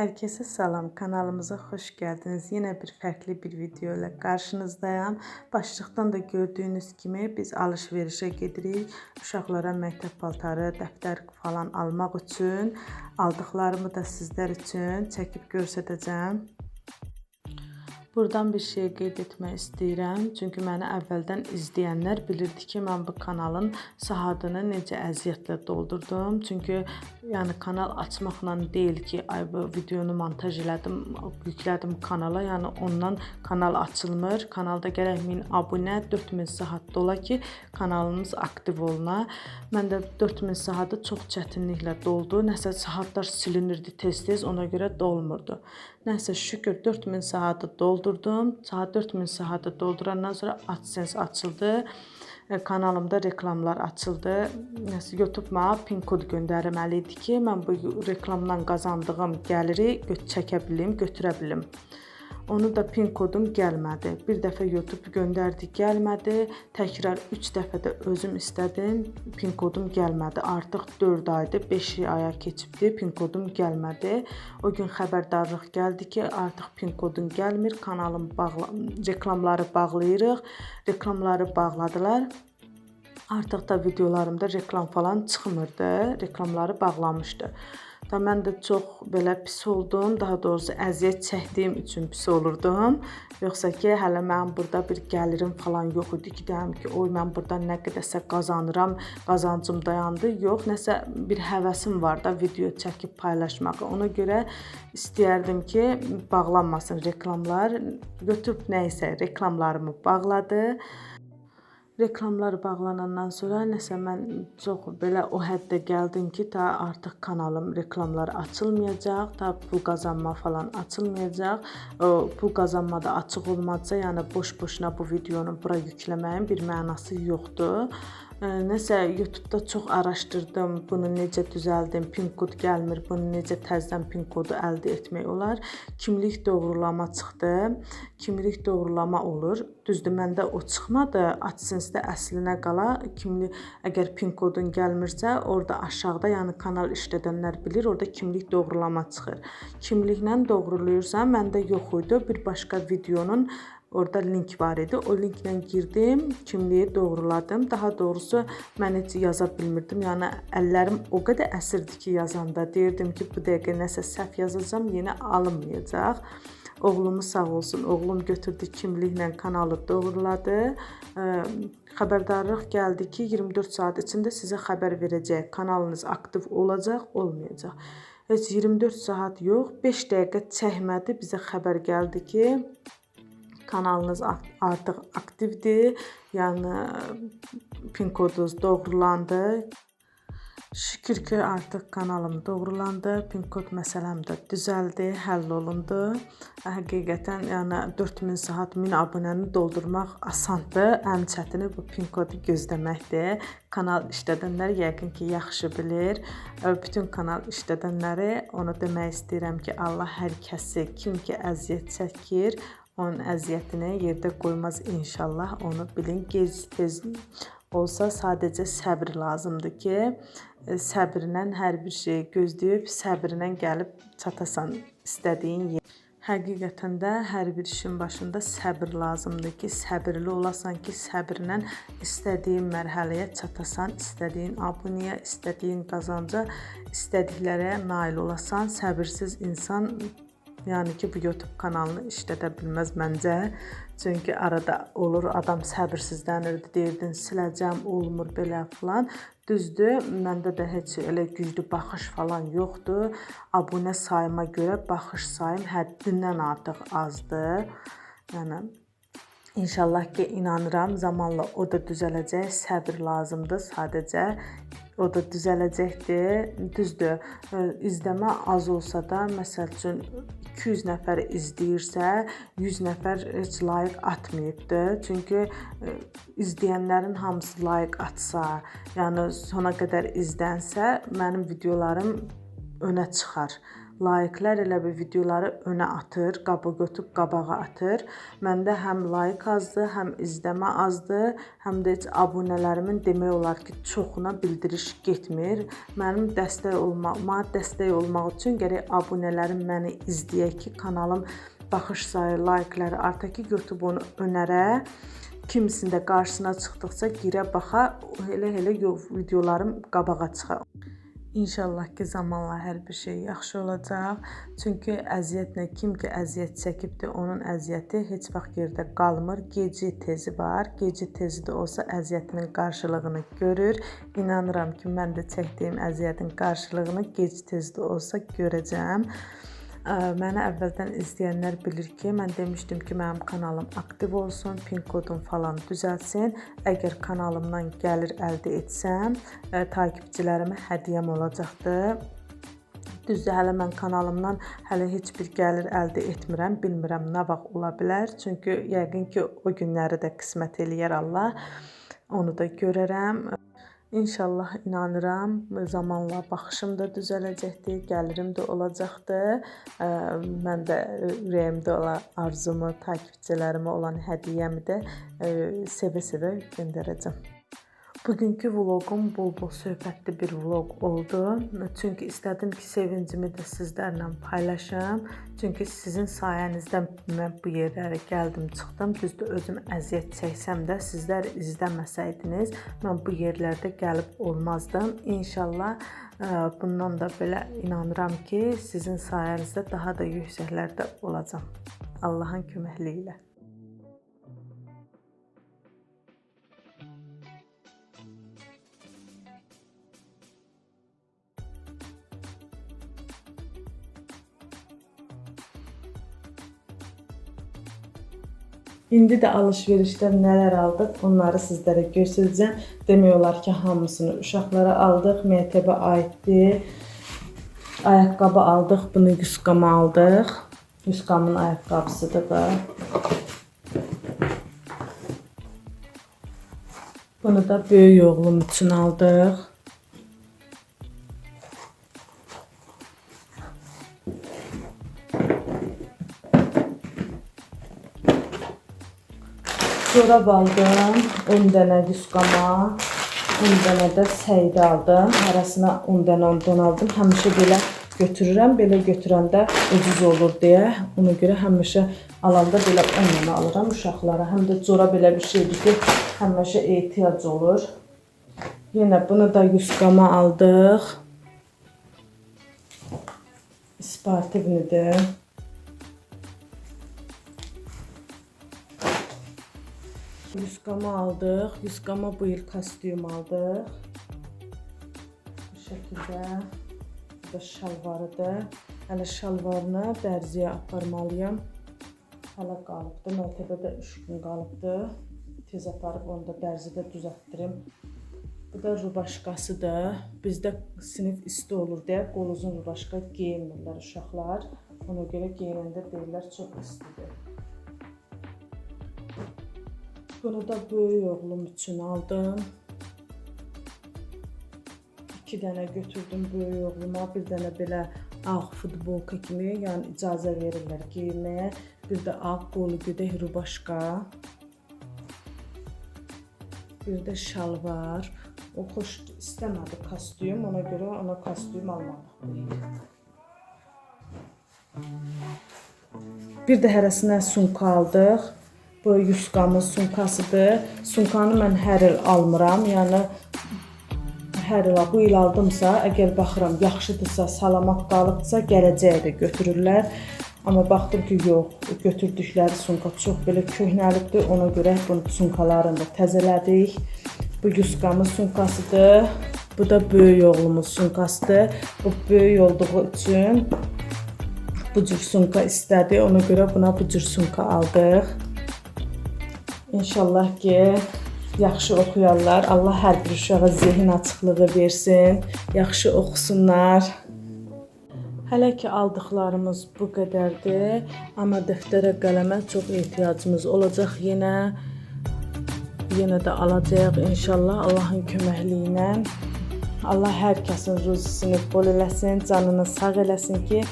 Herkese salam, kanalımıza hoş geldiniz. Yine bir farklı bir video ile karşınızdayım. Başlıqdan da gördüğünüz kimi biz alışverişe gedirik. Uşaqlara məktəb paltarı, dəftər falan almaq üçün aldıqlarımı da sizlər üçün çəkib göstərəcəm. Buradan bir şey qeyd etmək istəyirəm. Çünki məni əvvəldən izləyənlər bilirdi ki, mən bu kanalın saatını necə əziyyətlə doldurdum. Çünki yəni kanal açmaqla deyil ki, ay bu videonu montaj elədim, yüklədim kanala. Yəni ondan kanal açılmır. Kanalda gərək 1000 abunə, 4000 saat dola ki, kanalımız aktiv oluna. Mən də 4000 saatı çox çətinliklə doldu. Nəsə saatlar silinirdi tez-tez, ona görə dolmurdu. Nəsə şükür 4000 saatı doldurdum. Saat 4000 saatı doldurandan sonra AdSense açıldı. Kanalımda reklamlar açıldı. Nəsə YouTube mənə pin kod göndərməli idi ki, mən bu reklamdan qazandığım gəliri çəkə bilim, götürə bilim. Onu da pin kodum gəlmədi. Bir dəfə YouTube göndərdi, gəlmədi. Təkrar 3 dəfə də özüm istədim, pin kodum gəlmədi. Artıq 4 aydır, 5 aya keçibdi, pin kodum gəlmədi. O gün xəbərdarlıq gəldi ki, artıq pin kodun gəlmir, kanalım bağla reklamları bağlayırıq. Reklamları bağladılar. Artıq da videolarımda reklam falan çıxmırdı. Reklamları bağlanmışdı. Da mən də çox belə pis oldum. Daha doğrusu əziyyət çəkdiyim üçün pis olurdum. Yoxsa ki, hələ mənim burada bir gəlirim falan yox idi ki, deyəm ki, oy mən burdan nə qədərsə qazanıram, qazancım dayandı. Yox, nəsə bir həvəsim var da video çəkib paylaşmağa. Ona görə istəyərdim ki, bağlanmasın reklamlar. Götürüb nə isə reklamlarımı bağladı reklamlar bağlanandan sonra nəsə mən çox belə o həddə gəldim ki, ta artıq kanalım reklamlar açılmayacaq, ta pul qazanma falan açılmayacaq. Pul qazanma da açıq olmadısa, yəni boş-boşuna bu videonu bura yükləməyin bir mənası yoxdur. Nəsə YouTube-da çox araşdırdım, bunu necə düzəldim, pin kod gəlmir, bunu necə təzədən pin kodu əldə etmək olar. Kimlik doğrulama çıxdı. Kimlik doğrulama olur. Düzdür, məndə o çıxmadı. AdSense-də əslinə qala kimlik əgər pin kodun gəlmirsə, orada aşağıda, yəni kanal işlədənlər bilir, orada kimlik doğrulama çıxır. Kimliklə doğrulayırsan, məndə yox idi. Bir başqa videonun Orada link var idi. O linklə girdim, kimliyi doğruladım. Daha doğrusu mən heç yaza bilmirdim. Yəni əllərim o qədər əsirdi ki, yazanda deyirdim ki, bu dəqiqə nəsə səhv yazacağam, yenə alınmayacaq. Oğlumu sağ olsun, oğlum götürdü kimliklə kanalı doğruladı. Xəbərdarlıq gəldi ki, 24 saat içində sizə xəbər verəcək. Kanalınız aktiv olacaq, olmayacaq. Heç 24 saat yox, 5 dəqiqə çəkmədi bizə xəbər gəldi ki, kanalınız artıq aktivdir. Yəni pin kodunuz doğrulandı. Şükür ki, artıq kanalım doğrulandı. Pin kod məsələm də düzəldi, həll olundu. Həqiqətən, yəni 4000 saat 1000 abunəni doldurmaq asandır. Ən çətini bu pin kodu gözləməkdir. Kanal işlədənlər yəqin ki, yaxşı bilir. Bütün kanal işlədənləri onu demək istəyirəm ki, Allah hər kəsi kim ki əziyyət çəkir, onun əziyyətini yerdə qoymaz inşallah. Onu bilin, gec tez olsa sadəcə səbr lazımdır ki, e, səbrlə hər bir şeyi gözləyib, səbrlə gəlib çatasan istədiyin yer. Həqiqətən də hər bir işin başında səbr lazımdır ki, səbirli olasan ki, səbrlə istədiyin mərhələyə çatasan, istədiyin abunəyə, istədiyin qazanca, istədiklərə nail olasan. Səbirsiz insan Yəni ki, bu YouTube kanalını işlədə bilməz məncə. Çünki arada olur adam səbirsizlənirdi, deyirdin siləcəm, olmur belə filan. Düzdür, məndə də heç elə güclü baxış falan yoxdur. Abunə sayıma görə baxış sayım həddindən artıq azdır. Yəni İnşallah ki, inanıram, zamanla o da düzələcək. Səbr lazımdır sadəcə. O da düzələcəkdir. Düzdür, izləmə az olsa da, məsəl üçün 200 nəfər izləyirsə, 100 nəfər heç layiq atmayıbdı. Çünki e, izləyənlərin hamısı layiq atsa, yəni sona qədər izlənsə, mənim videolarım önə çıxar. Layiqlər elə bir videoları önə atır, qabı götürüb qabağa atır. Məndə həm layik azdır, həm izləmə azdır, həm də heç abunələrimin demək olar ki, çoxuna bildiriş getmir. Mənim dəstək olmağıma, dəstək olmaq üçün gərək abunələrim məni izləyə ki, kanalım baxış sayı, layiqləri arta ki, YouTube onu önərə. Kimisində qarşısına çıxdıqca girə baxa, elə-elə videolarım qabağa çıxar. İnşallah ki, zamanla hər bir şey yaxşı olacaq. Çünki əziyyətlə kim ki əziyyət çəkibdir, onun əziyyəti heç vaxt yerdə qalmır. Gecə tezi var. Gecə tezi də olsa əziyyətinin qarşılığını görür. İnanıram ki, mən də çəkdiyim əziyyətin qarşılığını gec tez də olsa görəcəm. Məni əvvəldən izləyənlər bilir ki, mən demişdim ki, mənim kanalım aktiv olsun, pin kodum falan düzəltsin. Əgər kanalımdan gəlir əldə etsəm, takipçilərimə hədiyyəm olacaqdır. Düzdür, hələ mən kanalımdan hələ heç bir gəlir əldə etmirəm. Bilmirəm nə vaxt ola bilər. Çünki yəqin ki, o günləri də qismət eləyər Allah. Onu da görərəm. İnşallah inanıram, zamanla baxışım da düzələcəkdir, gəlirim də olacaqdır. Mən də ürəyimdə olan arzumu, takipçilərimə olan hədiyyəmi də sevə-sevə göndərəcəm. Bugünkü vloqum bol-bol söhbətli bir vloq oldu. Çünki istədim ki, sevincimi də sizlərlə paylaşım. Çünki sizin sayənizdə mən bu yerlərə gəldim, çıxdım. Düzdür, özüm əziyyət çəksəm də sizlər izləməsəydiniz, mən bu yerlərdə gəlib olmazdım. İnşallah e, bundan da belə inanıram ki, sizin sayənizdə daha da yüksəklərdə olacağam. Allahın köməkliyi ilə. İndi də alış-verişdən nələr aldıq, onları sizlərə göstərəcəm. Demək ki, hamısını uşaqlara aldıq. MTB aiddir. Ayaqqabı aldıq. Bunu Yuskama aldıq. Yuskamın ayaqqabısıdır bu. Bunu da böyük oğlum üçün aldıq. Corab aldım. 10 dənə diskama. 10 dənə də səydə aldım. Hərəsinə 10 dənə 10 dənə aldım. Həmişə belə götürürəm. Belə götürəndə ucuz olur deyə. Ona görə həmişə alanda belə 10 dənə alıram uşaqlara. Həm də corab belə bir şeydir ki, həmişə ehtiyac olur. Yenə bunu da yuskama aldıq. Sportivnidir. Yuskama aldık. Yuskama bu il kostyum aldık. Bu şəkildə. Bu şalvarıdır. Hələ şalvarını dərziyə aparmalıyam. Hələ qalıbdı. Mərtəbədə 3 gün qalıbdı. Tez aparıb onu da dərzidə düzəltdirim. Bu da rubaşkasıdır. Bizdə sinif isti olur deyə qol uzun rubaşka geyinmirlər uşaqlar. Ona görə geyinəndə deyirlər çox istidir. Bunu da böyük oğlum üçün aldım. İki dənə götürdüm böyük oğluma. Bir dənə belə ağ futbolka kimi, yəni icazə verirlər geyinməyə. Bir də ağ qolu gödək rubaşka. Bir də şalvar. O xoş istəmədi kostyum, ona görə ona kostyum almadıq. Bir də hərəsinə sumka aldıq. Bu yuskamın sumkasıdır. Sumkanı mən hər il almıram. Yəni hər il bu il aldımsa, əgər baxıram yaxşıdırsa, salamat qalıbsa, gələcəyə də götürürlər. Amma baxdım ki, yox, götürdükləri sumka çox belə köhnəlikdir. Ona görə bunun sumkalarını da təzələdik. Bu yuskamın sumkasıdır. Bu da böyük oğlumuz sumkasıdır. Bu böyük olduğu üçün bu cür sumka istədi. Ona görə buna bu cür sumka aldıq. İnşallah ki, yaxşı oxuyarlar. Allah hər bir uşağa zehin açıqlığı versin, yaxşı oxusunlar. Hələ ki aldıqlarımız bu qədərdir, amma dəftərə, qələmə çox ehtiyacımız olacaq yenə. Yenə də alacağıq inşallah Allahın köməkliyi ilə. Allah hər kəsin ruzisini bol eləsin, canını sağ eləsin ki,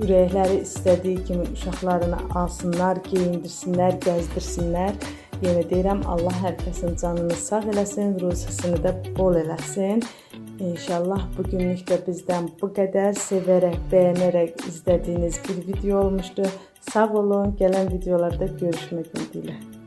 ürəkləri istədiyi kimi uşaqlarını alsınlar, geyindirsinlər, gəzdirsinlər. Yenə deyirəm, Allah hər kəsin canını sağ eləsin, ruzisini də bol eləsin. İnşallah bugünlük də bizdən bu qədər sevərək, bəyənərək izlədiyiniz bir video olmuşdu. Sağ olun. Gələn videolarda görüşmək ümidi ilə.